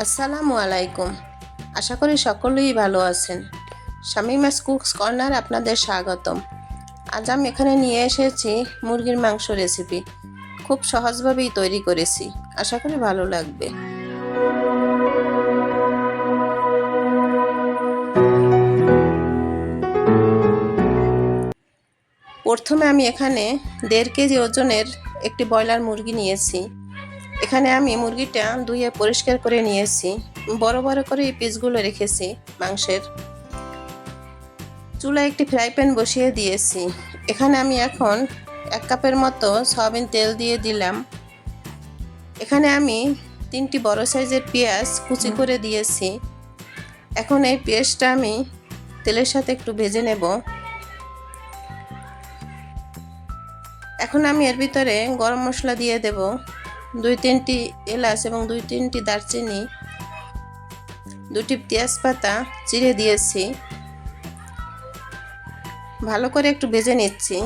আসসালামু আলাইকুম। আশা করি সকলেই ভালো আছেন। শামিমাস কুকস কর্নার আপনাদের স্বাগতম। আজ আমি এখানে নিয়ে এসেছি মুরগির মাংস রেসিপি। খুব সহজভাবেই তৈরি করেছি। আশা করি ভালো লাগবে। প্রথমে আমি এখানে দেড় কেজি ওজনের একটি ব্রয়লার মুরগি নিয়েছি। এখানে আমি মুরগিটা ধুয়ে পরিষ্কার করে নিয়েছি। বড় বড় করে এই পিসগুলো রেখেছি মাংসের। চুলায় একটি ফ্রাই প্যান বসিয়ে দিয়েছি। এখানে আমি এখন এক কাপের মতো সয়াবিন তেল দিয়ে দিলাম। এখানে আমি তিনটি বড় সাইজের পেঁয়াজ কুচি করে দিয়েছি। এখন এই পেঁয়াজটা আমি তেলের সাথে একটু ভেজে নেব। এখন আমি এর ভিতরে গরম মশলা দিয়ে দেব। দুই তিনটি এলাচ এবং দুই তিনটি দারচিনি, দুটি তেজপাতা চিড়ে দিয়েছি। ভালো করে একটু ভেজে নিচ্ছি।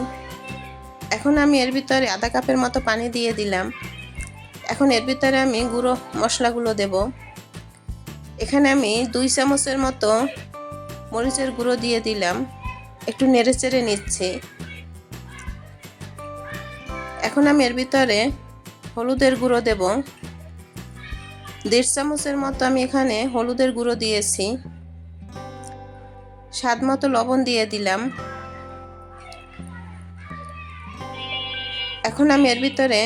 এখন আমি এর ভিতরে আধা কাপের মতো পানি দিয়ে দিলাম। এখন এর ভিতরে আমি গুঁড়ো মশলাগুলো দেব। এখানে আমি দুই চামচের মতো মরিচের গুঁড়ো দিয়ে দিলাম। একটু নেড়ে চেড়ে নিচ্ছি। এখন আমি এর ভিতরে হলুদের গুঁড়ো দেব। দেড় চামচের মতো আমি এখানে হলুদের গুঁড়ো দিয়েছি। স্বাদ মতো লবণ দিয়ে দিলাম। এখন আমি এর ভিতরে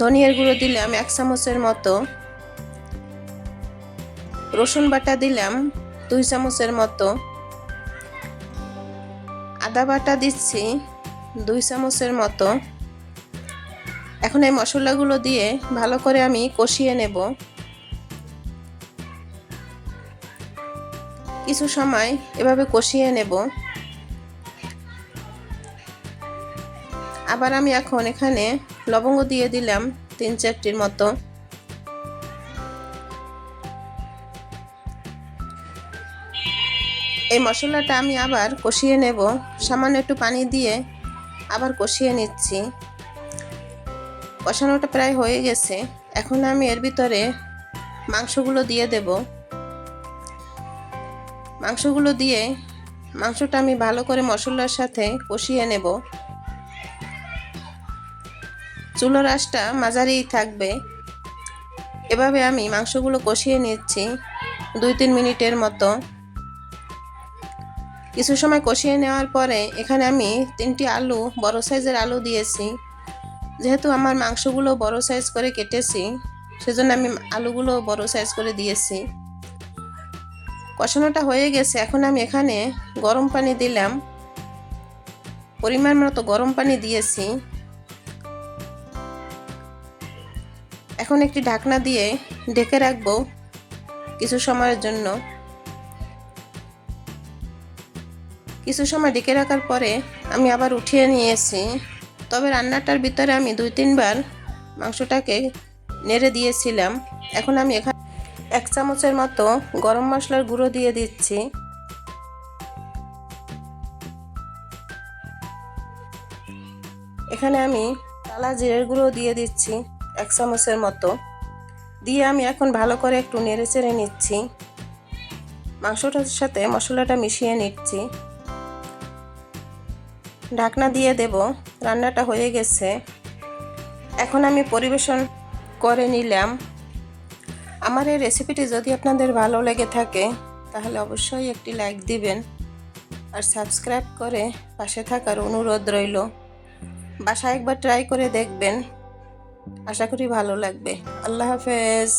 ধনিয়ার গুঁড়ো দিলাম এক চামচের মতো। রসুন বাটা দিলাম দুই চামচের মতো। আদা বাটা দিচ্ছি দুই চামচের মতো। এখন এই মশলাগুলো দিয়ে ভালো করে আমি কষিয়ে নেব। কিছু সময় এভাবে কষিয়ে নেব। আবার আমি এখন এখানে লবঙ্গ দিয়ে দিলাম তিন চারটির মতো। এই মশলাটা আমি আবার কষিয়ে নেব। সামান্য একটু পানি দিয়ে আবার কষিয়ে নিচ্ছি। কষানোটা প্রায় হয়ে গেছে। এখন আমি এর ভিতরে মাংসগুলো দিয়ে দেব। মাংসগুলো দিয়ে মাংসটা আমি ভালো করে মশলার সাথে কষিয়ে নেব। চুলোর আঁচটা মাঝারিই থাকবে। এভাবে আমি মাংসগুলো কষিয়ে নিচ্ছি দুই তিন মিনিটের মতো। কিছু সময় কষিয়ে নেওয়ার পরে এখানে আমি তিনটি আলু, বড় সাইজের আলু দিয়েছি। যেহেতু আমার মাংসগুলো বড় সাইজ করে কেটেছি, সেজন্য আমি আলুগুলো বড় সাইজ করে দিয়েছি। কষানোটা হয়ে গেছে, এখন আমি এখানে গরম পানি দিলাম। পরিমাণ মতো গরম পানি দিয়েছি। এখন একটি ঢাকনা দিয়ে ঢেকে রাখব কিছু সময়ের জন্য। কিছু সময় ডেকে রাখার পরে আমি আবার উঠিয়ে নিয়েছি। তবে রান্নাটার ভিতরে আমি দুই, তিনবার মাংসটাকে নেড়ে দিয়েছিলাম। এখন আমি এখানে এক চামচের মতো গরম মশলার গুঁড়ো দিয়ে দিচ্ছি। এখানে আমি টালা জিরের গুঁড়ো দিয়ে দিচ্ছি এক চামচের মতো। দিয়ে আমি এখন ভালো করে একটু নেড়ে চেড়ে নিচ্ছি। মাংসটার সাথে মশলাটা মিশিয়ে নিচ্ছি। ঢাকনা দিয়ে দেব। রান্নাটা হয়ে গেছে। এখন আমি পরিবেশন করে নিলাম। আমার এই রেসিপিটি যদি আপনাদের ভালো লেগে থাকে, তাহলে অবশ্যই একটি লাইক দিবেন। আর সাবস্ক্রাইব করে পাশে থাকার অনুরোধ রইল। বাসায় একবার ট্রাই করে দেখবেন। আশা করি ভালো লাগবে। আল্লাহ হাফেজ।